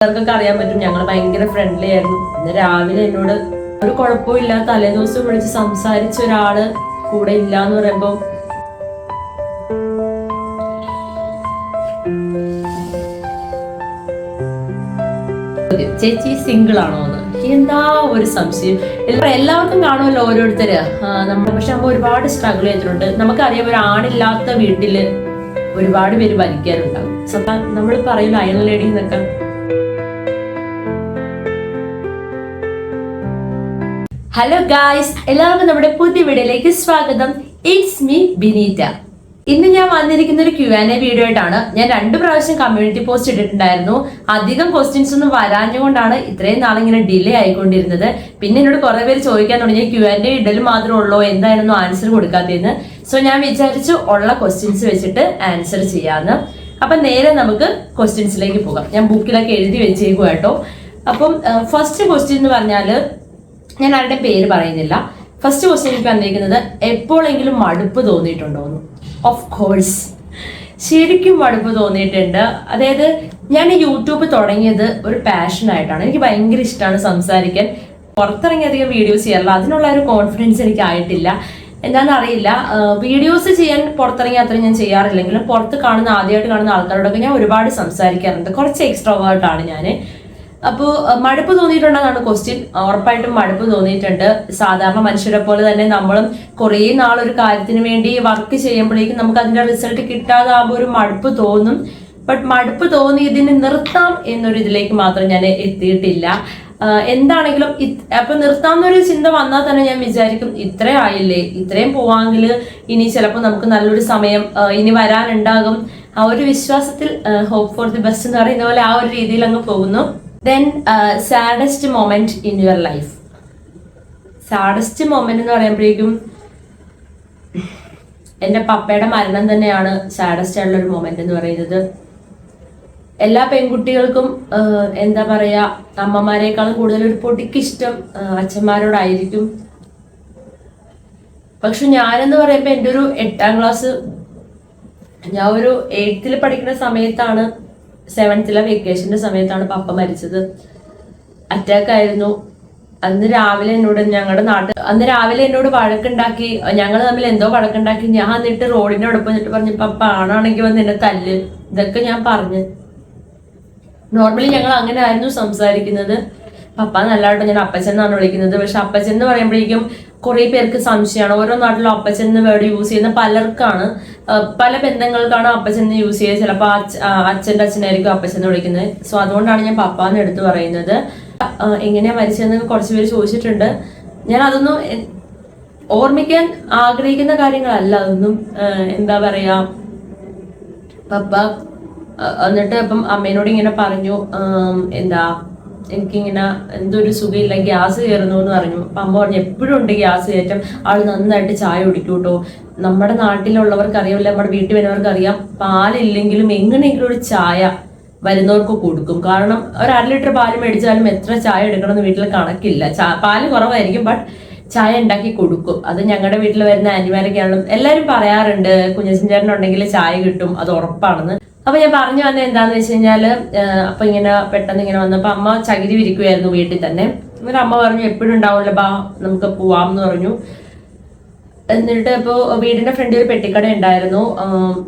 എല്ലാവർക്കൊക്കെ അറിയാൻ പറ്റും. ഞങ്ങൾ ഭയങ്കര ഫ്രണ്ട്ലി ആയിരുന്നു. ഇന്ന് രാവിലെ എന്നോട് ഒരു കുഴപ്പമില്ല തലേദിവസം വിളിച്ച് സംസാരിച്ച ഒരാൾ കൂടെ ഇല്ല എന്ന് പറയുമ്പോ ചേച്ചി സിംഗിൾ ആണോ എന്ന് എന്താ ഒരു സംശയം? എല്ലാ- എല്ലാവർക്കും കാണുമല്ലോ ഓരോരുത്തര്. നമ്മൾ പക്ഷെ നമ്മൾ ഒരുപാട് സ്ട്രഗിൾ ചെയ്തിട്ടുണ്ട്. നമുക്കറിയാം ഒരു ആണില്ലാത്ത വീട്ടിൽ ഒരുപാട് പേര് വലിക്കാറുണ്ടാവും നമ്മൾ പറയില്ല അയൺ ലേഡി എന്നൊക്കെ. ഹലോ ഗായ്സ് എല്ലാവർക്കും നമ്മുടെ പുതിയ വീഡിയോയിലേക്ക് സ്വാഗതം. ഇറ്റ്സ് മീ ബിനീറ്റ ഇന്ന് ഞാൻ വന്നിരിക്കുന്ന ഒരു ക്യു ആൻഡ് എ വീഡിയോ ആയിട്ടാണ് ഞാൻ രണ്ട് പ്രാവശ്യം കമ്മ്യൂണിറ്റി പോസ്റ്റ് ഇട്ടിട്ടുണ്ടായിരുന്നു. അധികം ക്വസ്റ്റ്യൻസ് ഒന്നും വരാഞ്ഞുകൊണ്ടാണ് ഇത്രയും നാളിങ്ങനെ ഡിലേ ആയിക്കൊണ്ടിരുന്നത്. പിന്നെ എന്നോട് കുറെ പേര് ചോദിക്കാൻ തുടങ്ങി ക്യു ആൻഡ് എ ഇടൽ മാത്രമേ ഉള്ളൂ എന്തായിരുന്നു ആൻസർ കൊടുക്കാത്തതെന്ന്. സോ ഞാൻ വിചാരിച്ചു ഉള്ള ക്വസ്റ്റ്യൻസ് വെച്ചിട്ട് ആൻസർ ചെയ്യാന്ന്. അപ്പൊ നേരെ നമുക്ക് ക്വസ്റ്റ്യൻസിലേക്ക് പോകാം. ഞാൻ ബുക്കിലൊക്കെ എഴുതി വെച്ചേക്കും കേട്ടോ. അപ്പം ഫസ്റ്റ് ക്വസ്റ്റ്യൻ എന്ന് പറഞ്ഞാൽ ഞാൻ ആരുടെ പേര് പറയുന്നില്ല. ഫസ്റ്റ് ക്വസ്റ്റ്യൻ എനിക്ക് വന്നിരിക്കുന്നത് എപ്പോഴെങ്കിലും മടുപ്പ് തോന്നിയിട്ടുണ്ടോ എന്ന്? ഓഫ് കോഴ്സ് ശരിക്കും മടുപ്പ് തോന്നിയിട്ടുണ്ട്. അതായത് ഞാൻ യൂട്യൂബ് തുടങ്ങിയത് ഒരു പാഷനായിട്ടാണ് എനിക്ക് ഭയങ്കര ഇഷ്ടമാണ് സംസാരിക്കാൻ. പുറത്തിറങ്ങി അധികം വീഡിയോസ് ചെയ്യാറില്ല. അതിനുള്ള ഒരു കോൺഫിഡൻസ് എനിക്ക് ആയിട്ടില്ല. എന്താണെന്നറിയില്ല. വീഡിയോസ് ചെയ്യാൻ പുറത്തിറങ്ങി അത്രയും ഞാൻ ചെയ്യാറില്ലെങ്കിലും പുറത്ത് കാണുന്ന ആദ്യമായിട്ട് കാണുന്ന ആൾക്കാരോടൊക്കെ ഞാൻ ഒരുപാട് സംസാരിക്കാറുണ്ട്. കുറച്ച് എക്സ്ട്രോവേർട്ടാണ് ഞാൻ അപ്പോൾ മടുപ്പ് തോന്നിയിട്ടുണ്ടെന്നാണ് ക്വസ്റ്റ്യൻ ഉറപ്പായിട്ടും മടുപ്പ് തോന്നിയിട്ടുണ്ട്. സാധാരണ മനുഷ്യരെ പോലെ തന്നെ നമ്മളും കുറേ നാൾ ഒരു കാര്യത്തിന് വേണ്ടി വർക്ക് ചെയ്യുമ്പോഴേക്കും നമുക്ക് അതിന്റെ റിസൾട്ട് കിട്ടാതാകുമ്പോൾ ഒരു മടുപ്പ് തോന്നും. ബട്ട് മടുപ്പ് തോന്നി ഇതിന് നിർത്താം എന്നൊരു ഇതിലേക്ക് മാത്രം ഞാൻ എത്തിയിട്ടില്ല. എന്താണെങ്കിലും അപ്പൊ നിർത്താമെന്നൊരു ചിന്ത വന്നാൽ തന്നെ ഞാൻ വിചാരിക്കും ഇത്രയും ആയില്ലേ? ഇത്രയും പോവാമെങ്കിൽ ഇനി ചിലപ്പോൾ നമുക്ക് നല്ലൊരു സമയം ഇനി വരാനുണ്ടാകും. ആ ഒരു വിശ്വാസത്തിൽ ഹോപ്പ് ഫോർ ദി ബെസ്റ്റ് എന്ന് പറയുന്ന പോലെ ആ ഒരു രീതിയിൽ അങ്ങ് പോകുന്നു. Then saddest moment in your life saddest moment എന്ന് പറയുമ്പോഴേക്കും എന്റെ പപ്പയുടെ മരണം തന്നെയാണ് സാഡസ്റ്റ് ആയിട്ടുള്ള ഒരു മൊമെന്റ് എന്ന് പറയുന്നത്. എല്ലാ പെൺകുട്ടികൾക്കും എന്താ പറയാ അമ്മമാരെക്കാളും കൂടുതൽ ഒരു പൊടിക്കിഷ്ടം അച്ഛന്മാരോടായിരിക്കും. പക്ഷെ ഞാനെന്ന് പറയുമ്പോൾ എന്റെ ഒരു എട്ടാം ക്ലാസ് ഞാൻ ഒരു എയ്ത്തിൽ പഠിക്കുന്ന സമയത്താണ് സെവൻത്തിലെ വെക്കേഷന്റെ സമയത്താണ് പപ്പ മരിച്ചത്. അറ്റാക്ക് ആയിരുന്നു. അന്ന് രാവിലെ എന്നോട് ഞങ്ങളുടെ നാട്ടിൽ അന്ന് രാവിലെ എന്നോട് വഴക്കുണ്ടാക്കി ഞങ്ങൾ തമ്മിൽ എന്തോ വഴക്കുണ്ടാക്കി ഞാൻ എന്നിട്ട് റോഡിന്റെ അടുപ്പ് എന്നിട്ട് പറഞ്ഞു പപ്പ ആണാണെങ്കിൽ വന്ന് എന്നെ തല്ല്. ഇതൊക്കെ ഞാൻ പറഞ്ഞു. നോർമലി ഞങ്ങൾ അങ്ങനെ ആയിരുന്നു സംസാരിക്കുന്നത്. പപ്പ നല്ലതായിട്ട് ഞാൻ അപ്പച്ചൻ എന്നാണ് വിളിക്കുന്നത്. പക്ഷെ അപ്പച്ചൻ എന്ന് പറയുമ്പോഴേക്കും കുറെ പേർക്ക് സംശയമാണ്. ഓരോ നാട്ടിലും അപ്പച്ചൻ എന്ന വേർഡ് യൂസ് ചെയ്യുന്ന പലർക്കാണ്. പല ബന്ധങ്ങൾക്കാണ് അപ്പച്ചൻ എന്ന് യൂസ് ചെയ്യുക. ചിലപ്പോൾ അച്ഛന്റെ അച്ഛനായിരിക്കും അപ്പച്ചൻ എന്ന് വിളിക്കുന്നത്. സോ അതുകൊണ്ടാണ് ഞാൻ പപ്പ എന്ന് എടുത്തു പറയുന്നത്. എങ്ങനെയാണ് എങ്ങനെയാ മരിച്ചതെന്ന് കുറച്ച് പേര് ചോദിച്ചിട്ടുണ്ട്. ഞാൻ അതൊന്നും ഓർമ്മിക്കാൻ ആഗ്രഹിക്കുന്ന കാര്യങ്ങളല്ല. അതൊന്നും എന്താ പറയാ പപ്പ എന്നിട്ട് ഇപ്പം അമ്മേനോട് ഇങ്ങനെ പറഞ്ഞു എന്താ എനിക്കിങ്ങനെ എന്തൊരു സുഖമില്ല ഗ്യാസ് കയറുന്നു എന്ന് പറഞ്ഞു. അപ്പം അമ്മ പറഞ്ഞു എപ്പോഴും ഉണ്ട് ഗ്യാസ് കയറ്റം. ആൾ നന്നായിട്ട് ചായ കുടിക്കും കേട്ടോ നമ്മുടെ നാട്ടിലുള്ളവർക്ക് അറിയാമല്ല നമ്മുടെ വീട്ടിൽ വരുന്നവർക്ക് അറിയാം പാലില്ലെങ്കിലും എങ്ങനെയെങ്കിലും ഒരു ചായ വരുന്നവർക്ക് കൊടുക്കും. കാരണം ഒരു അര ലിറ്റർ പാൽ മേടിച്ചാലും എത്ര ചായ എടുക്കണം എന്ന് വീട്ടിൽ കണക്കില്ല പാൽ കുറവായിരിക്കും ബട്ട് ചായ ഉണ്ടാക്കി കൊടുക്കും. അത് ഞങ്ങളുടെ വീട്ടിൽ വരുന്ന ആന്റിമാരൊക്കെയാണെങ്കിലും എല്ലാവരും പറയാറുണ്ട് കുഞ്ഞച്ചേട്ടനുണ്ടെങ്കിൽ ചായ കിട്ടും അത് ഉറപ്പാണെന്ന്. അപ്പൊ ഞാൻ പറഞ്ഞു വന്നത് എന്താന്ന് വെച്ച് കഴിഞ്ഞാൽ അപ്പൊ ഇങ്ങനെ പെട്ടെന്ന് ഇങ്ങനെ വന്നപ്പോ അമ്മ ചകിരി വിരിക്കുമായിരുന്നു വീട്ടിൽ തന്നെ. എന്നിട്ട് അമ്മ പറഞ്ഞു എപ്പോഴും ഉണ്ടാവില്ല ബാ നമുക്ക് പോവാം എന്ന് പറഞ്ഞു. എന്നിട്ട് ഇപ്പോൾ വീടിന്റെ ഫ്രണ്ടിൽ ഒരു പെട്ടിക്കട ഉണ്ടായിരുന്നു.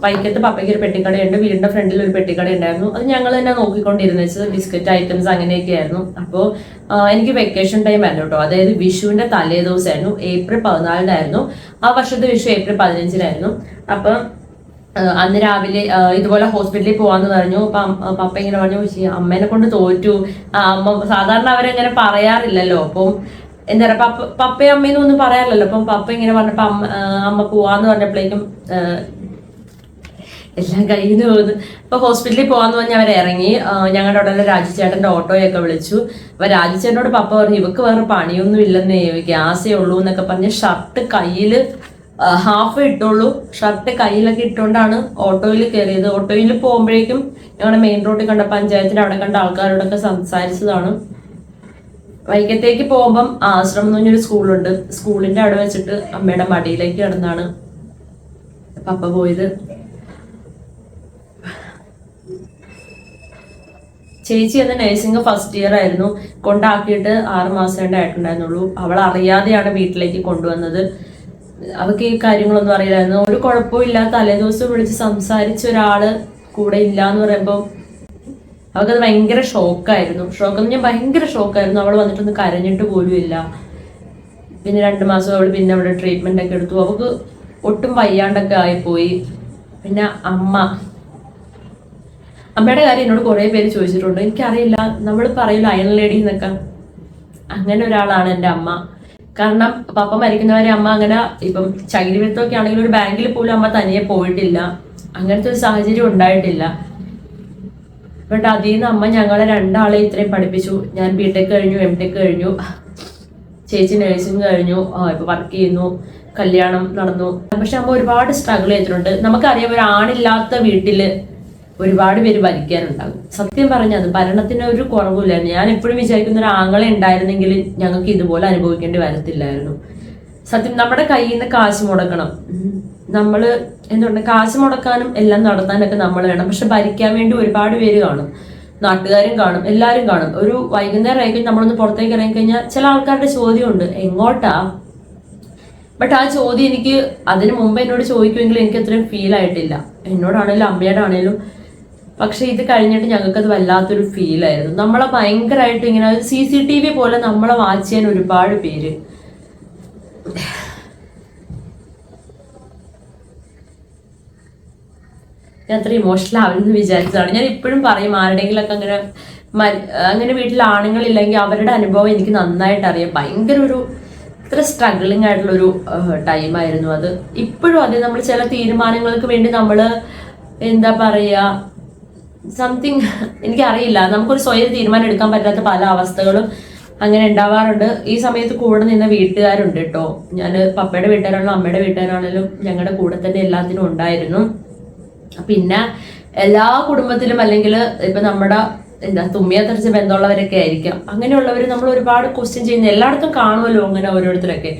വൈക്കത്ത് പപ്പയ്ക്ക് ഒരു പെട്ടിക്കടയുണ്ട്. വീടിന്റെ ഫ്രണ്ടിൽ ഒരു പെട്ടിക്കട ഉണ്ടായിരുന്നു. അത് ഞങ്ങൾ തന്നെ നോക്കിക്കൊണ്ടിരുന്നു വെച്ചത് ബിസ്ക്കറ്റ് ഐറ്റംസ് അങ്ങനെയൊക്കെ ആയിരുന്നു. അപ്പോൾ എനിക്ക് വെക്കേഷൻ ടൈം ആയിരുന്നു കേട്ടോ. അതായത് വിഷുവിന്റെ തലേ ദിവസമായിരുന്നു. ഏപ്രിൽ പതിനാലിനായിരുന്നു. ആ വർഷത്തെ വിഷു ഏപ്രിൽ പതിനഞ്ചിനായിരുന്നു. അപ്പം അന്ന് രാവിലെ ഇതുപോലെ ഹോസ്പിറ്റലിൽ പോവാന്ന് പറഞ്ഞു. അപ്പൊ പപ്പ ഇങ്ങനെ പറഞ്ഞു "ശ്ശി, അമ്മേനെ കൊണ്ട് തോറ്റു. അമ്മ സാധാരണ അവരങ്ങനെ പറയാറില്ലല്ലോ. അപ്പം എന്താ പറയാ പപ്പ പപ്പയും അമ്മയും ഒന്നും പറയാറില്ലല്ലോ. അപ്പം പപ്പ ഇങ്ങനെ പറഞ്ഞപ്പോ അമ്മ അമ്മ പോവാന്ന് പറഞ്ഞപ്പോഴേക്കും എല്ലാം കഴിഞ്ഞു പോകുന്നു അപ്പൊ ഹോസ്പിറ്റലിൽ പോവാന്ന് പറഞ്ഞ് അവർ ഇറങ്ങി. ഞങ്ങളുടെ ഉടനെ രാജുചേട്ടന്റെ ഓട്ടോയൊക്കെ വിളിച്ചു. അപ്പൊ രാജുചേട്ടനോട് പപ്പ പറഞ്ഞു ഇവക്ക് വേറെ പണിയൊന്നും ഇല്ലെന്നേ ഗ്യാസേ ഉള്ളൂ എന്നൊക്കെ പറഞ്ഞ് ഷർട്ട് കയ്യിൽ ഹാഫ് ഇട്ടുള്ളൂ. ഷർട്ട് കയ്യിലൊക്കെ ഇട്ടുകൊണ്ടാണ് ഓട്ടോയിൽ കയറിയത്. ഓട്ടോയിൽ പോകുമ്പോഴേക്കും ഞങ്ങളുടെ മെയിൻ റോഡിൽ കണ്ട പഞ്ചായത്തിന്റെ അവിടെ കണ്ട ആൾക്കാരോടൊക്കെ സംസാരിച്ചതാണ്. വൈകത്തേക്ക് പോകുമ്പം ആശ്രമം എന്ന് പറഞ്ഞൊരു സ്കൂളുണ്ട്. സ്കൂളിന്റെ അവിടെ വെച്ചിട്ട് അമ്മയുടെ മടിയിലേക്ക് കിടന്നാണ് പപ്പ പോയത്. ചേച്ചി എന്ന നഴ്സിംഗ് ഫസ്റ്റ് ഇയർ ആയിരുന്നു. കൊണ്ടാക്കിയിട്ട് ആറ് മാസം അവൾ അറിയാതെയാണ് വീട്ടിലേക്ക് കൊണ്ടുവന്നത്. അവൾക്ക് ഈ കാര്യങ്ങളൊന്നും അറിയില്ലായിരുന്നു. ഒരു കുഴപ്പമില്ല തലേദിവസം വിളിച്ച് സംസാരിച്ച ഒരാൾ കൂടെ ഇല്ല എന്ന് പറയുമ്പോൾ അവൾക്കത് ഭയങ്കര ഷോക്കായിരുന്നു. ഷോക്ക് എന്ന് ഞാൻ ഭയങ്കര ഷോക്കായിരുന്നു. അവൾ വന്നിട്ടൊന്ന് കരഞ്ഞിട്ട് പോലും ഇല്ല. പിന്നെ രണ്ട് മാസം അവൾ പിന്നെ അവിടെ ട്രീറ്റ്മെന്റ് ഒക്കെ എടുത്തു. അവൾക്ക് ഒട്ടും വയ്യാണ്ടൊക്കെ ആയിപ്പോയി. പിന്നെ അമ്മ. അമ്മയുടെ കാര്യം എന്നോട് കുറേ പേര് ചോദിച്ചിട്ടുണ്ട്. എനിക്കറിയില്ല. നമ്മൾ പറയില്ല അയൺ ലേഡി എന്നൊക്കെ. അങ്ങനെ ഒരാളാണ് എന്റെ അമ്മ. കാരണം പപ്പ മരിക്കുന്നവരെ അമ്മ അങ്ങനെ ഇപ്പം ചകിരി വിരുത്തൊക്കെ ആണെങ്കിൽ ഒരു ബാങ്കിൽ പോലും അമ്മ തനിയെ പോയിട്ടില്ല. അങ്ങനത്തെ ഒരു സാഹചര്യം ഉണ്ടായിട്ടില്ല. ബട്ട് അതിൽ നിന്ന് അമ്മ ഞങ്ങളെ രണ്ടാളെ ഇത്രയും പഠിപ്പിച്ചു. ഞാൻ ബി ടെക് കഴിഞ്ഞു എം ടെക് കഴിഞ്ഞു. ചേച്ചി നഴ്സിംഗ് കഴിഞ്ഞു. ഇപ്പൊ വർക്ക് ചെയ്യുന്നു. കല്യാണം നടന്നു. പക്ഷെ അമ്മ ഒരുപാട് സ്ട്രഗിൾ ചെയ്തിട്ടുണ്ട്. നമുക്കറിയാം ഒരു ആണില്ലാത്ത വീട്ടിൽ ഒരുപാട് പേര് ഭരിക്കാനുണ്ടാകും സത്യം പറഞ്ഞത് ഭരണത്തിന് ഒരു കുറവുമില്ലായിരുന്നു ഞാൻ എപ്പോഴും വിചാരിക്കുന്ന ഒരു ആങ്ങളെ ഉണ്ടായിരുന്നെങ്കിൽ ഞങ്ങൾക്ക് ഇതുപോലെ അനുഭവിക്കേണ്ടി വരത്തില്ലായിരുന്നു. സത്യം നമ്മുടെ കയ്യിൽ നിന്ന് കാശ് മുടക്കണം. നമ്മൾ എന്തുകൊണ്ട് കാശ് മുടക്കാനും എല്ലാം നടത്താനൊക്കെ നമ്മൾ വേണം. പക്ഷെ ഭരിക്കാൻ വേണ്ടി ഒരുപാട് പേര് കാണും. നാട്ടുകാരും കാണും എല്ലാവരും കാണും. ഒരു വൈകുന്നേരം ആയിക്കഴിഞ്ഞാൽ നമ്മളൊന്ന് പുറത്തേക്ക് ഇറങ്ങി കഴിഞ്ഞാൽ ചില ആൾക്കാരുടെ ചോദ്യമുണ്ട് എങ്ങോട്ടാ? ബട്ട് ആ ചോദ്യം എനിക്ക് അതിന് മുമ്പ് എന്നോട് ചോദിക്കുമെങ്കിൽ എനിക്ക് അത്രയും ഫീൽ ആയിട്ടില്ല. എന്നോടാണേലും അമ്മയുടെ ആണേലും പക്ഷെ ഇത് കഴിഞ്ഞിട്ട് ഞങ്ങൾക്കത് വല്ലാത്തൊരു ഫീൽ ആയിരുന്നു. നമ്മളെ ഭയങ്കരമായിട്ട് ഇങ്ങനെ സി സി ടി വി പോലെ നമ്മളെ വാച്ച് ചെയ്യാൻ ഒരുപാട് പേര്. ഞാൻ അത്ര ഇമോഷണൽ ആവുമെന്ന് വിചാരിച്ചതാണ്. ഞാൻ ഇപ്പോഴും പറയും ആരുടെങ്കിലൊക്കെ അങ്ങനെ അങ്ങനെ വീട്ടിൽ ആണുങ്ങളില്ലെങ്കിൽ അവരുടെ അനുഭവം എനിക്ക് നന്നായിട്ട് അറിയാം. ഭയങ്കര ഒരു ഇത്ര സ്ട്രഗ്ലിംഗ് ആയിട്ടുള്ളൊരു ടൈം ആയിരുന്നു അത്. ഇപ്പോഴും അതെ നമ്മൾ ചില തീരുമാനങ്ങൾക്ക് വേണ്ടി നമ്മൾ എന്താ പറയാ സംതിങ് എനിക്കറിയില്ല. നമുക്കൊരു സ്വയം തീരുമാനം എടുക്കാൻ പറ്റാത്ത പല അവസ്ഥകളും അങ്ങനെ ഉണ്ടാവാറുണ്ട്. ഈ സമയത്ത് കൂടെ നിന്ന വീട്ടുകാരുണ്ട് കേട്ടോ ഞാൻ പപ്പയുടെ വീട്ടുകാരാണെങ്കിലും അമ്മയുടെ വീട്ടുകാരാണെങ്കിലും ഞങ്ങളുടെ കൂടെ തന്നെ എല്ലാത്തിനും ഉണ്ടായിരുന്നു. പിന്നെ എല്ലാ കുടുംബത്തിലും അല്ലെങ്കിൽ ഇപ്പൊ നമ്മുടെ എന്താ തുമ്മിയ തെറിച്ച ബന്ധമുള്ളവരൊക്കെ ആയിരിക്കാം. അങ്ങനെയുള്ളവർ നമ്മൾ ഒരുപാട് ക്വസ്റ്റ്യൻ ചെയ്യുന്ന എല്ലായിടത്തും കാണുമല്ലോ അങ്ങനെ ഓരോരുത്തരൊക്കെ.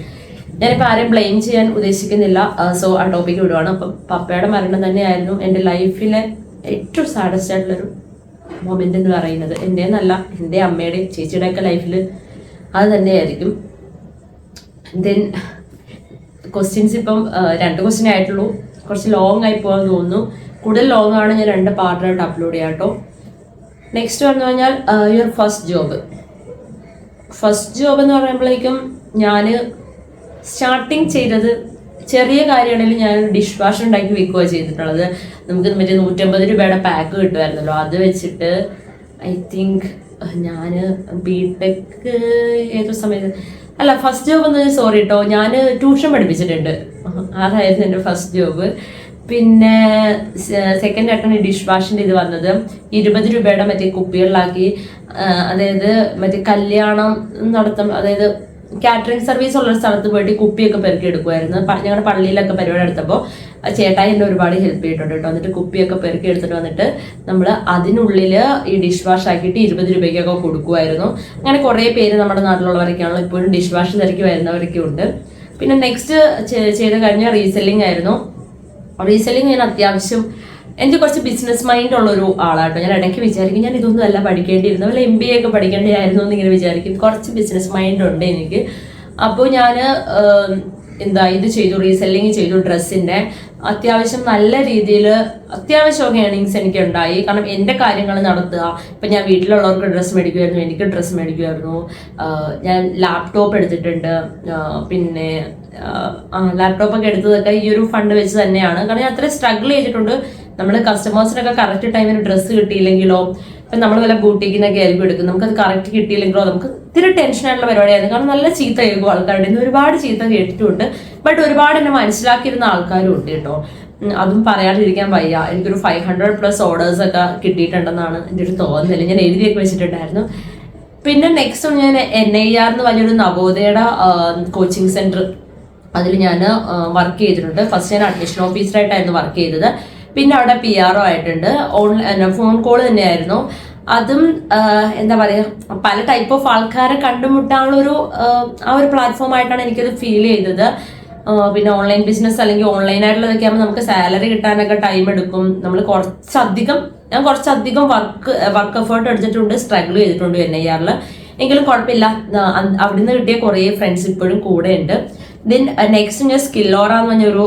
ഞാനിപ്പോൾ ആരെയും ബ്ലെയിം ചെയ്യാൻ ഉദ്ദേശിക്കുന്നില്ല. സോ ആ ടോപ്പിക്ക് വിടുവാണ്. അപ്പം പപ്പയുടെ മരണം തന്നെയായിരുന്നു എന്റെ ലൈഫിലെ ഏറ്റവും സാഡസ്റ്റ് ആയിട്ടുള്ളൊരു മൊമെന്റ് എന്ന് പറയുന്നത് എന്റെ എന്നല്ല എന്റെ അമ്മയുടെ ചേച്ചിയുടെ ഒക്കെ ലൈഫിൽ അത് തന്നെയായിരിക്കും. ദെൻ ക്വസ്റ്റ്യൻസ് ഇപ്പം രണ്ട് ക്വസ്റ്റ്യൻ ആയിട്ടുള്ളൂ. കുറച്ച് ലോങ് ആയി പോകാൻ തോന്നുന്നു. കൂടുതൽ ലോങ് ആണ് ഞാൻ രണ്ട് പാർട്ടായിട്ട് അപ്ലോഡ് ചെയ്യാം കേട്ടോ നെക്സ്റ്റ് പറഞ്ഞു കഴിഞ്ഞാൽ your first job first job എന്ന് പറയുമ്പോഴേക്കും ഞാൻ സ്റ്റാർട്ടിങ് ചെയ്തത് ചെറിയ കാര്യമാണെങ്കിലും ഞാൻ ഡിഷ് വാഷ് ഉണ്ടാക്കി വെക്കുകയാണ് ചെയ്തിട്ടുള്ളത്. നമുക്ക് മറ്റേ നൂറ്റമ്പത് രൂപയുടെ പാക്ക് കിട്ടുമായിരുന്നല്ലോ. അത് വെച്ചിട്ട് ഐ തിങ്ക് ഞാൻ ബി ടെക് ഏതോ സമയത്ത്? അല്ല ഫസ്റ്റ് ജോബ് എന്ന് സോറി കേട്ടോ ഞാൻ ട്യൂഷൻ പഠിപ്പിച്ചിട്ടുണ്ട്. അതായിരുന്നു എന്റെ ഫസ്റ്റ് ജോബ് പിന്നെ സെക്കൻഡ് ആയിട്ടാണ് ഡിഷ് വാഷിന്റെ ഇത് വന്നത്. ഇരുപത് രൂപയുടെ മറ്റേ കുപ്പികളിലാക്കി അതായത് മറ്റേ കല്യാണം നടത്തും അതായത് കാറ്ററിംഗ് സർവീസ് ഉള്ള സ്ഥലത്ത് പോയിട്ട് കുപ്പിയൊക്കെ പെറുക്കി എടുക്കുമായിരുന്നു ഞങ്ങളുടെ പള്ളിയിലൊക്കെ പരിപാടി എടുത്തപ്പോൾ ചേട്ടായി എന്നെ ഒരുപാട് ഹെൽപ്പ് ചെയ്തിട്ടുണ്ട് കേട്ടോ. എന്നിട്ട് കുപ്പിയൊക്കെ പെറുക്കി എടുത്തിട്ട് വന്നിട്ട് നമ്മൾ അതിനുള്ളിൽ ഈ ഡിഷ് വാഷ് ആക്കിയിട്ട് ഇരുപത് രൂപയ്ക്കൊക്കെ കൊടുക്കുമായിരുന്നു അങ്ങനെ കുറേ പേര് നമ്മുടെ നാട്ടിലുള്ളവരൊക്കെയാണല്ലോ ഇപ്പോഴും ഡിഷ് വാഷ് തിരക്കി വരുന്നവരൊക്കെ ഉണ്ട്. പിന്നെ നെക്സ്റ്റ് ചെയ്ത് കഴിഞ്ഞ റീസെല്ലിംഗ് ആയിരുന്നു. റീസെല്ലിംഗ് ഞാൻ അത്യാവശ്യം എനിക്ക് കുറച്ച് ബിസിനസ് മൈൻഡ് ഉള്ള ഒരു ആളാട്ടോ. ഞാൻ ഇടയ്ക്ക് വിചാരിക്കും ഞാൻ ഇതൊന്നും അല്ല പഠിക്കേണ്ടിയിരുന്നു അല്ല എം ബി എ ഒക്കെ പഠിക്കേണ്ടിയായിരുന്നു എന്ന് ഇങ്ങനെ വിചാരിക്കും. കുറച്ച് ബിസിനസ് മൈൻഡ് ഉണ്ട് എനിക്ക്. അപ്പോൾ ഞാൻ എന്താ ഇത് ചെയ്തു റീസെല്ലിങ് ചെയ്തു ഡ്രസ്സിന്റെ അത്യാവശ്യം നല്ല രീതിയിൽ അത്യാവശ്യമൊക്കെ ഏണിങ്സ് എനിക്ക് ഉണ്ടായി കാരണം എന്റെ കാര്യങ്ങൾ നടത്തുക. ഇപ്പം ഞാൻ വീട്ടിലുള്ളവർക്ക് ഡ്രസ്സ് മേടിക്കുമായിരുന്നു എനിക്ക് ഡ്രസ്സ് മേടിക്കുമായിരുന്നു ഞാൻ ലാപ്ടോപ്പ് എടുത്തിട്ടുണ്ട്. പിന്നെ ലാപ്ടോപ്പ് ഒക്കെ എടുത്തതൊക്കെ ഈ ഒരു ഫണ്ട് വെച്ച് തന്നെയാണ്. കാരണം ഞാൻ അത്രയും സ്ട്രഗിൾ ചെയ്തിട്ടുണ്ട്. നമ്മൾ കസ്റ്റമേഴ്സിനൊക്കെ കറക്റ്റ് ടൈമിന് ഡ്രസ്സ് കിട്ടിയില്ലെങ്കിലോ ഇപ്പം നമ്മൾ വല്ല ബൂട്ടിക്കിനൊക്കെ ആയിരിക്കും എടുക്കും. നമുക്കത് കറക്റ്റ് കിട്ടിയില്ലെങ്കിലോ നമുക്ക് ഇത്തിരി ടെൻഷനായിട്ടുള്ള പരിപാടിയായിരുന്നു. കാരണം നല്ല ചീത്ത കേൾക്കും ആൾക്കാരുടെ ഒരുപാട് ചീത്ത കേട്ടിട്ടുണ്ട്. ബട്ട് ഒരുപാട് എന്നെ മനസ്സിലാക്കിയിരുന്ന ആൾക്കാരും ഉണ്ട് കേട്ടോ. അതും പറയാതിരിക്കാൻ വയ്യ. എനിക്കൊരു ഫൈവ് ഹൺഡ്രഡ് പ്ലസ് ഓർഡേഴ്സ് ഒക്കെ കിട്ടിയിട്ടുണ്ടെന്നാണ് എന്റെ ഒരു തോന്നൽ. ഞാൻ എഴുതിയൊക്കെ വെച്ചിട്ടുണ്ടായിരുന്നു. പിന്നെ നെക്സ്റ്റ് ഞാൻ എൻ ഐ ആർ എന്ന് വലിയൊരു നവോദയയുടെ കോച്ചിങ് സെന്റർ അതിൽ ഞാൻ വർക്ക് ചെയ്തിട്ടുണ്ട്. ഫസ്റ്റ് ഞാൻ അഡ്മിഷൻ ഓഫീസറായിട്ടായിരുന്നു വർക്ക് ചെയ്തത്. പിന്നെ അവിടെ പി ആർ ഒ ആയിട്ടുണ്ട്. ഓൺലൈൻ ഫോൺ കോൾ തന്നെയായിരുന്നു. അതും എന്താ പറയുക പല ടൈപ്പ് ഓഫ് ആൾക്കാരെ കണ്ടുമുട്ടാനുള്ള ഒരു ആ, ഒരു പ്ലാറ്റ്ഫോം ആയിട്ടാണ് എനിക്കത് ഫീൽ ചെയ്തത്. പിന്നെ ഓൺലൈൻ ബിസിനസ് അല്ലെങ്കിൽ ഓൺലൈൻ ആയിട്ടുള്ളതൊക്കെ ആകുമ്പോൾ നമുക്ക് സാലറി കിട്ടാനൊക്കെ ടൈം എടുക്കും. നമ്മൾ കുറച്ചധികം ഞാൻ കുറച്ചധികം വർക്ക് വർക്ക് എഫേർട്ട് എടുത്തിട്ടുണ്ട് സ്ട്രഗിൾ ചെയ്തിട്ടുണ്ട് എൻ ഐ ആറിൽ എങ്കിലും കുഴപ്പമില്ല. അവിടുന്ന് കിട്ടിയ കുറേ ഫ്രണ്ട്സ് ഇപ്പോഴും കൂടെ ഉണ്ട് ദെൻ നെക്സ്റ്റ് ഞാൻ സ്കില്ലോറ എന്ന് പറഞ്ഞൊരു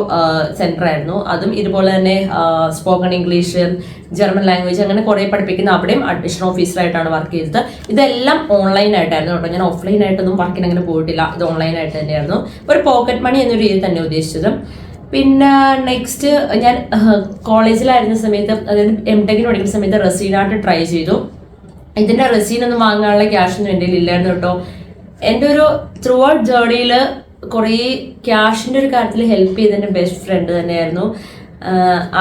സെന്റർ ആയിരുന്നു. അതും ഇതുപോലെ തന്നെ സ്പോക്കൺ ഇംഗ്ലീഷ് ജർമ്മൻ ലാംഗ്വേജ് അങ്ങനെ കുറേ പഠിപ്പിക്കുന്ന അവിടെയും അഡ്മിഷൻ ഓഫീസറായിട്ടാണ് വർക്ക് ചെയ്തത്. ഇതെല്ലാം ഓൺലൈൻ ആയിട്ടായിരുന്നു കേട്ടോ. ഞാൻ ഓഫ്ലൈൻ ആയിട്ടൊന്നും വർക്കിന് അങ്ങനെ പോയിട്ടില്ല. ഇത് ഓൺലൈൻ ആയിട്ട് തന്നെയായിരുന്നു. ഒരു പോക്കറ്റ് മണി എന്ന രീതി തന്നെ ഉദ്ദേശിച്ചത്. പിന്നെ നെക്സ്റ്റ് ഞാൻ കോളേജിലായിരുന്ന സമയത്ത് അതായത് എം ടെക്കിന് പഠിക്കുന്ന സമയത്ത് റെസീനായിട്ട് ട്രൈ ചെയ്തു. ഇതിന്റെ റെസീനൊന്നും വാങ്ങാനുള്ള ക്യാഷ് ഒന്നും എന്റെ ഇല്ലായിരുന്നു കേട്ടോ. എന്റെ ഒരു ത്രൂ ഔട്ട് ജേർണിയിൽ കുറേ ക്യാഷിന്റെ ഒരു കാര്യത്തിൽ ഹെൽപ്പ് ചെയ്ത എന്റെ ബെസ്റ്റ് ഫ്രണ്ട് തന്നെയായിരുന്നു.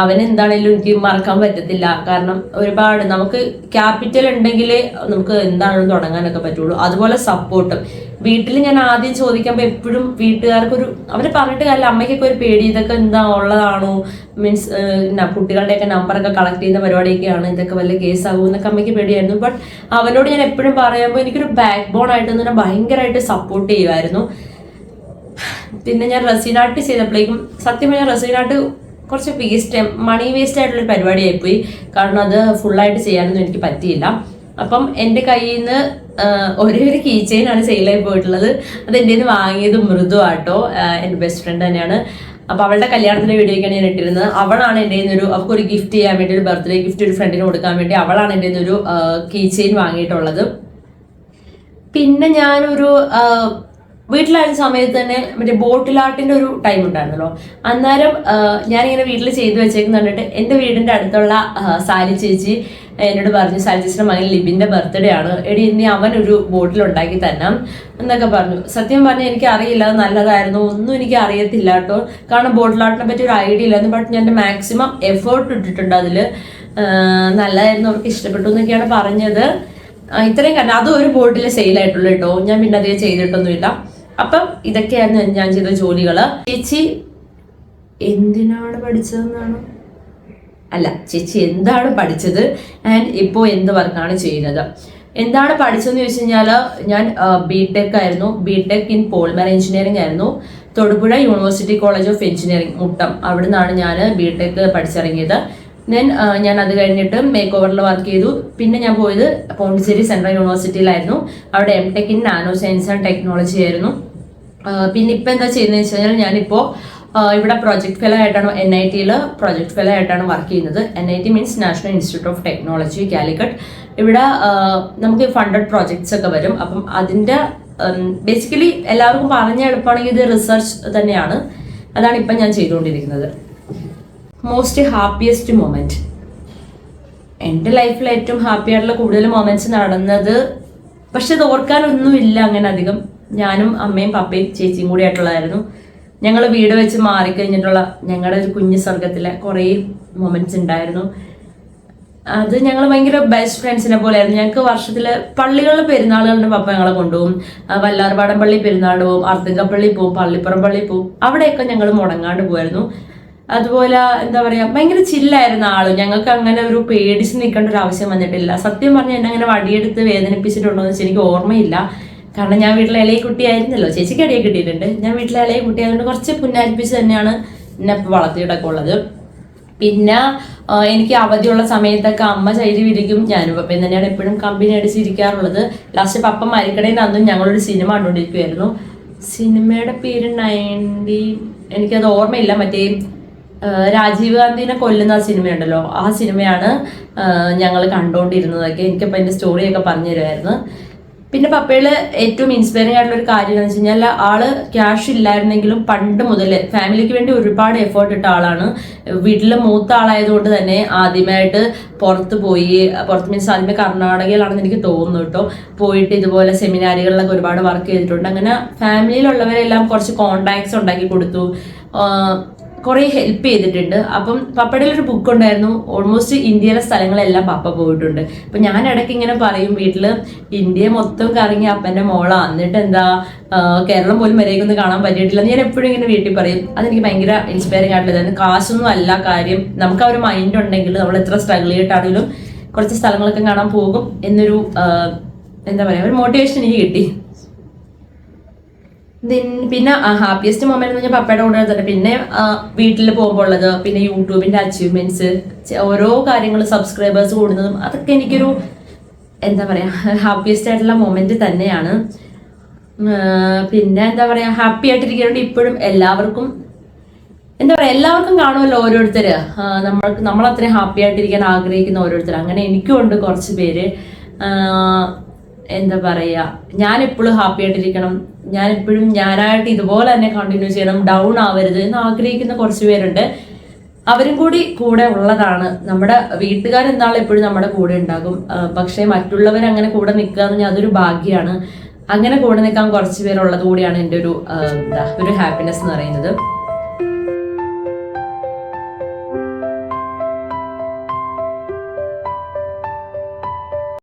അവൻ എന്താണേലും എനിക്ക് മറക്കാൻ പറ്റത്തില്ല. കാരണം ഒരുപാട് നമുക്ക് ക്യാപിറ്റൽ ഉണ്ടെങ്കിൽ നമുക്ക് എന്താണെന്ന് തുടങ്ങാനൊക്കെ പറ്റുള്ളൂ. അതുപോലെ സപ്പോർട്ടും വീട്ടിൽ ഞാൻ ആദ്യം ചോദിക്കുമ്പോൾ എപ്പോഴും വീട്ടുകാർക്കൊരു അവർ പറഞ്ഞിട്ട് കാര്യമില്ല. അമ്മയ്ക്കൊക്കെ ഒരു പേടി ഇതൊക്കെ എന്താ ഉള്ളതാണോ? മീൻസ് കുട്ടികളുടെയൊക്കെ നമ്പറൊക്കെ കളക്ട് ചെയ്യുന്ന പരിപാടിയൊക്കെയാണ്. ഇതൊക്കെ വല്ല കേസാകും എന്നൊക്കെ അമ്മയ്ക്ക് പേടിയായിരുന്നു. ബട്ട് അവനോട് ഞാൻ എപ്പോഴും പറയുമ്പോൾ എനിക്കൊരു ബാക്ക് ബോൺ ആയിട്ട് തന്നെ ഭയങ്കരമായിട്ട് സപ്പോർട്ട് ചെയ്യുമായിരുന്നു. പിന്നെ ഞാൻ റസീനാട്ട് ചെയ്തപ്പോഴേക്കും സത്യം പറഞ്ഞാൽ റസീനാട്ട് കുറച്ച് വേസ്റ്റ് മണി വേസ്റ്റ് ആയിട്ടുള്ള പരിപാടിയായിപ്പോയി. കാരണം അത് ഫുള്ളായിട്ട് ചെയ്യാനൊന്നും എനിക്ക് പറ്റിയില്ല. അപ്പം എന്റെ കയ്യിൽ നിന്ന് ഒരേ ഒരു കീ ചെയിനാണ് സെയിലായി പോയിട്ടുള്ളത്. അത് എന്റെ നിന്ന് വാങ്ങിയത് മൃദു ആട്ടോ. എന്റെ ബെസ്റ്റ് ഫ്രണ്ട് തന്നെയാണ്. അപ്പോൾ അവളുടെ കല്യാണത്തിന്റെ വീഡിയോയ്ക്കാണ് ഞാൻ ഇട്ടിരുന്നത്. അവളാണ് എന്റെ ഒരു അവൾക്ക് ഒരു ഗിഫ്റ്റ് ചെയ്യാൻ വേണ്ടി ഒരു ബർത്ത്ഡേ ഗിഫ്റ്റ് ഒരു ഫ്രണ്ടിന് കൊടുക്കാൻ വേണ്ടി അവളാണ് എന്റെ ഒരു കീ ചെയിൻ വാങ്ങിയിട്ടുള്ളത്. പിന്നെ ഞാനൊരു വീട്ടിലായിരുന്ന സമയത്ത് തന്നെ മറ്റേ ബോട്ടിൽ ആർട്ടിന്റെ ഒരു ടൈം ഉണ്ടായിരുന്നല്ലോ. അന്നേരം ഞാനിങ്ങനെ വീട്ടിൽ ചെയ്തു വെച്ചേക്കുന്ന കണ്ടിട്ട് എന്റെ വീടിന്റെ അടുത്തുള്ള സാലി ചേച്ചി എന്നോട് പറഞ്ഞു സാരി ചേച്ചിയുടെ മകൻ ലിബിന്റെ ബർത്ത്ഡേ ആണ്. എടി ഇനി അവൻ ഒരു ബോട്ടിൽ ഉണ്ടാക്കി തരണം. എന്നൊക്കെ പറഞ്ഞു. സത്യം പറഞ്ഞാൽ എനിക്ക് അറിയില്ല അത് നല്ലതായിരുന്നു? ഒന്നും എനിക്ക് അറിയത്തില്ല കേട്ടോ. കാരണം ബോട്ടിൽ ആർട്ടിനെ പറ്റി ഒരു ഐഡിയ ഇല്ലായിരുന്നു. ബട്ട് ഞാൻ മാക്സിമം എഫേർട്ട് ഇട്ടിട്ടുണ്ട് അതിൽ നല്ലതായിരുന്നു അവർക്ക് ഇഷ്ടപ്പെട്ടു എന്നൊക്കെയാണ് പറഞ്ഞത്. ഇത്രയും കാരണം അതും ഒരു ബോട്ടിൽ സെയിൽ ആയിട്ടുള്ളൂ കേട്ടോ. ഞാൻ പിന്നെ അധികം ചെയ്തിട്ടൊന്നുമില്ല. അപ്പം ഇതൊക്കെയാണ് ഞാൻ ചെയ്ത ജോലികൾ ചേച്ചി എന്തിനാണ് പഠിച്ചതെന്നാണ്? അല്ല ചേച്ചി എന്താണ് പഠിച്ചത്? ആൻഡ് ഇപ്പോൾ എന്ത് വർക്കാണ് ചെയ്യുന്നത്? എന്താണ് പഠിച്ചതെന്ന് ചോദിച്ചു കഴിഞ്ഞാൽ ഞാൻ ബി ടെക് ആയിരുന്നു. B Tech in polymer engineering ആയിരുന്നു. Thodupuzha university college of engineering Muttom. അവിടെ നിന്നാണ് ഞാൻ ബി ടെക് പഠിച്ചിറങ്ങിയത്. ദെൻ ഞാൻ അത് കഴിഞ്ഞിട്ട് മേക്ക് ഓവറിൽ വർക്ക് ചെയ്തു. പിന്നെ ഞാൻ പോയത് പോണ്ടിച്ചേരി സെൻട്രൽ യൂണിവേഴ്സിറ്റിയിലായിരുന്നു അവിടെ M Tech in nano science and technology ആയിരുന്നു പിന്നെ ഇപ്പം എന്താ ചെയ്യുന്നത് വെച്ച് കഴിഞ്ഞാൽ ഞാനിപ്പോൾ ഇവിടെ പ്രോജക്ട് ഫെലോ ആയിട്ടാണ് എൻ ഐ ടിയിൽ പ്രോജക്ട് ഫെലോ ആയിട്ടാണ് വർക്ക് ചെയ്യുന്നത്. N I T means national institute of technology Calicut ഇവിടെ നമുക്ക് ഫണ്ടഡ് പ്രോജക്ട്സ് ഒക്കെ വരും. അപ്പം അതിന്റെ ബേസിക്കലി എല്ലാവർക്കും പറഞ്ഞ എളുപ്പമാണെങ്കിൽ ഇത് റിസർച്ച് തന്നെയാണ്. അതാണ് ഇപ്പം ഞാൻ ചെയ്തുകൊണ്ടിരിക്കുന്നത്. മോസ്റ്റ് ഹാപ്പിയസ്റ്റ് മൊമെന്റ് എന്റെ ലൈഫിൽ ഏറ്റവും ഹാപ്പി ആയിട്ടുള്ള കൂടുതൽ മൊമെന്റ്സ് നടന്നത് പക്ഷെ അത് ഓർക്കാനൊന്നുമില്ല അങ്ങനെ അധികം. ഞാനും അമ്മയും പപ്പയും ചേച്ചിയും കൂടി ആയിട്ടുള്ളതായിരുന്നു. ഞങ്ങൾ വീട് വെച്ച് മാറിക്കഴിഞ്ഞിട്ടുള്ള ഞങ്ങളുടെ ഒരു കുഞ്ഞു സ്വർഗത്തിലെ കുറേ മൊമെന്റ്സ് ഉണ്ടായിരുന്നു. അത് ഞങ്ങൾ ഭയങ്കര ബെസ്റ്റ് ഫ്രണ്ട്സിനെ പോലെയായിരുന്നു. ഞങ്ങൾക്ക് വർഷത്തിലെ പള്ളികളിൽ പെരുന്നാളുകളുടെ പപ്പ ഞങ്ങളെ കൊണ്ടുപോകും. വല്ലാർപാടം പള്ളി പെരുന്നാളിന് പോകും അർദ്ധകപ്പള്ളി പോകും പള്ളിപ്പുറം പള്ളി പോകും അവിടെയൊക്കെ ഞങ്ങൾ മുടങ്ങാണ്ട് പോയിരുന്നു അതുപോലെ എന്താ പറയാ ഭയങ്കര ചില്ലായിരുന്ന ആൾ. ഞങ്ങൾക്ക് അങ്ങനെ ഒരു പേടിച്ച് നിൽക്കേണ്ട ഒരു ആവശ്യം വന്നിട്ടില്ല. സത്യം പറഞ്ഞാൽ എന്നെ അങ്ങനെ വടിയെടുത്ത് വേദനിപ്പിച്ചിട്ടുണ്ടോ എന്ന് എനിക്ക് ഓർമ്മയില്ല. കാരണം ഞാൻ വീട്ടിലെ ഇളയ കുട്ടിയായിരുന്നല്ലോ ചേച്ചിക്ക് അടിയെ കിട്ടിയിട്ടുണ്ട്. ഞാൻ വീട്ടിലെ ഇളയ കുട്ടിയായതുകൊണ്ട് കുറച്ച് പുന്നാരിപ്പിച്ച് തന്നെയാണ് എന്നെ ഇപ്പൊ വളർത്തിയിട്ടൊക്കെ ഉള്ളത്. പിന്നെ എനിക്ക് അവധിയുള്ള സമയത്തൊക്കെ അമ്മ ചെയ്ത് വിരിക്കും. ഞാനും പപ്പയും തന്നെയാണ് എപ്പോഴും കമ്പനി അടിച്ചിരിക്കാറുള്ളത്. ലാസ്റ്റ് പപ്പ മരിക്കടയിൽ അന്നും ഞങ്ങളൊരു സിനിമ കണ്ടുകൊണ്ടിരിക്കുമായിരുന്നു സിനിമയുടെ പേര് നയന്റി എനിക്കത് ഓർമ്മയില്ല. മറ്റേ രാജീവ് ഗാന്ധിനെ കൊല്ലുന്ന ആ സിനിമയുണ്ടല്ലോ. ആ സിനിമയാണ് ഞങ്ങൾ കണ്ടുകൊണ്ടിരുന്നതൊക്കെ എനിക്കപ്പോൾ അതിന്റെ സ്റ്റോറിയൊക്കെ പറഞ്ഞു തരുമായിരുന്നു പിന്നെ പപ്പയിൽ ഏറ്റവും ഇൻസ്പയറിംഗ് ആയിട്ടുള്ള ഒരു കാര്യം എന്ന് വെച്ച് കഴിഞ്ഞാൽ ആൾ ക്യാഷ് ഇല്ലായിരുന്നെങ്കിലും പണ്ട് മുതൽ ഫാമിലിക്ക് വേണ്ടി ഒരുപാട് എഫേർട്ട് ഇട്ട ആളാണ്. വീട്ടിലെ മൂത്ത ആളായതുകൊണ്ട് തന്നെ ആദ്യമായിട്ട് പുറത്ത് പോയി പുറത്ത് മീൻസ് ആദ്യമേ കർണാടകയിലാണെന്ന് എനിക്ക് തോന്നുന്നു കേട്ടോ. പോയിട്ട് ഇതുപോലെ സെമിനാറുകളിലൊക്കെ ഒരുപാട് വർക്ക് ചെയ്തിട്ടുണ്ട്. അങ്ങനെ ഫാമിലിയിലുള്ളവരെല്ലാം കുറച്ച് കോണ്ടാക്ട്സ് ഉണ്ടാക്കി കൊടുത്തു. കുറേ ഹെൽപ്പ് ചെയ്തിട്ടുണ്ട്. അപ്പം പപ്പയുടെ ഒരു ബുക്ക് ഉണ്ടായിരുന്നു. ഓൾമോസ്റ്റ് ഇന്ത്യയിലെ സ്ഥലങ്ങളെല്ലാം പപ്പ പോയിട്ടുണ്ട്. അപ്പൊ ഞാൻ ഇടയ്ക്ക് ഇങ്ങനെ പറയും വീട്ടിൽ ഇന്ത്യ മൊത്തം കറങ്ങി അപ്പന്റെ മോളാ. എന്നിട്ട് എന്താ കേരളം പോലും വരേക്കൊന്നും കാണാൻ പറ്റിയിട്ടില്ല ഞാൻ എപ്പോഴും ഇങ്ങനെ വീട്ടിൽ പറയും. അതെനിക്ക് ഭയങ്കര ഇൻസ്പയറിംഗ് ആയിട്ടുള്ളത് കാശൊന്നും അല്ല കാര്യം. നമുക്ക് ആ ഒരു മൈൻഡ് ഉണ്ടെങ്കിൽ നമ്മൾ എത്ര സ്ട്രഗിൾ ചെയ്തിട്ടാണെങ്കിലും കുറച്ച് സ്ഥലങ്ങളൊക്കെ കാണാൻ പോകും എന്നൊരു എന്താ പറയാ ഒരു മോട്ടിവേഷൻ എനിക്ക് കിട്ടി. പിന്നെ ഹാപ്പിയസ്റ്റ് മൊമെന്റ് എന്ന് പറഞ്ഞാൽ പപ്പയുടെ കൂടെ തന്നെ പിന്നെ വീട്ടിൽ പോകുമ്പോൾ ഉള്ളത് പിന്നെ യൂട്യൂബിന്റെ അച്ചീവ്മെന്റ്സ് ഓരോ കാര്യങ്ങൾ സബ്സ്ക്രൈബേഴ്സ് കൂടുന്നതും അതൊക്കെ എനിക്കൊരു എന്താ പറയാ ഹാപ്പിയസ്റ്റ് ആയിട്ടുള്ള മൊമെന്റ് തന്നെയാണ്. പിന്നെ എന്താ പറയാ ഹാപ്പി ആയിട്ടിരിക്കുന്നുണ്ട് ഇപ്പോഴും എല്ലാവർക്കും. എന്താ പറയാ എല്ലാവർക്കും കാണുമല്ലോ ഓരോരുത്തര്. ആ, നമ്മൾക്ക് നമ്മൾ അത്രയും ഹാപ്പി ആയിട്ടിരിക്കാൻ ആഗ്രഹിക്കുന്ന ഓരോരുത്തർ അങ്ങനെ എനിക്കും ഉണ്ട് കുറച്ച് പേര്. എന്താ പറയാ ഞാൻ എപ്പോഴും ഹാപ്പി ആയിട്ടിരിക്കണം. ഞാൻ എപ്പോഴും ഞാനായിട്ട് ഇതുപോലെ തന്നെ കണ്ടിന്യൂ ചെയ്യണം ഡൗൺ ആവരുത് എന്ന് ആഗ്രഹിക്കുന്ന കുറച്ച് പേരുണ്ട്. അവരും കൂടി കൂടെ ഉള്ളതാണ്. നമ്മുടെ വീട്ടുകാർ എന്നാളും എപ്പോഴും നമ്മുടെ കൂടെ ഉണ്ടാകും. പക്ഷേ മറ്റുള്ളവർ അങ്ങനെ കൂടെ നിൽക്കുക എന്ന് പറഞ്ഞാൽ അതൊരു ഭാഗ്യമാണ്. അങ്ങനെ കൂടെ നിൽക്കാൻ കുറച്ച് പേരുള്ളത് കൂടിയാണ് എന്റെ ഒരു എന്താ ഒരു ഹാപ്പിനെസ് എന്ന് പറയുന്നത്.